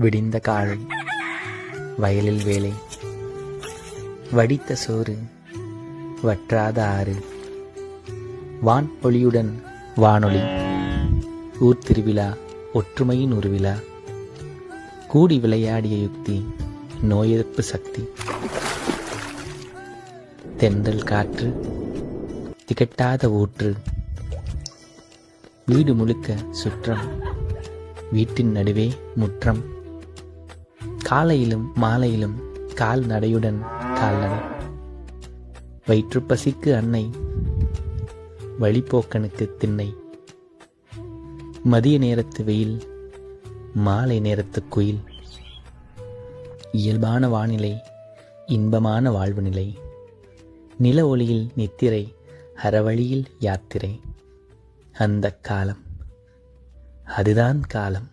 விடிந்த காலை வயலில் வேலை வடித்த சோறு வற்றாத ஆறு. வான் ஒளியுடன் வானொலி ஊர் திருவிழா ஒற்றுமையின் உருவிழா. கூடி விளையாடிய யுக்தி நோய் எதிர்ப்பு சக்தி. தென்றல் காற்று திகட்டாத ஊற்று. வீடு முழுக்க சுற்றம் வீட்டின் நடுவே முற்றம். காலையிலும் மாலையிலும் கால்நடையுடன் கால்நடை வயிற்றுப்பசிக்கு அன்னை வழிபோக்கனுக்கு திண்ணை. மதிய நேரத்து வெயில் மாலை நேரத்து குயில். இயல்பான வானிலை இன்பமான வாழ்வு நிலை. நில ஒளியில் நித்திரை அறவழியில் யாத்திரை. அந்த காலம் அதுதான் காலம்.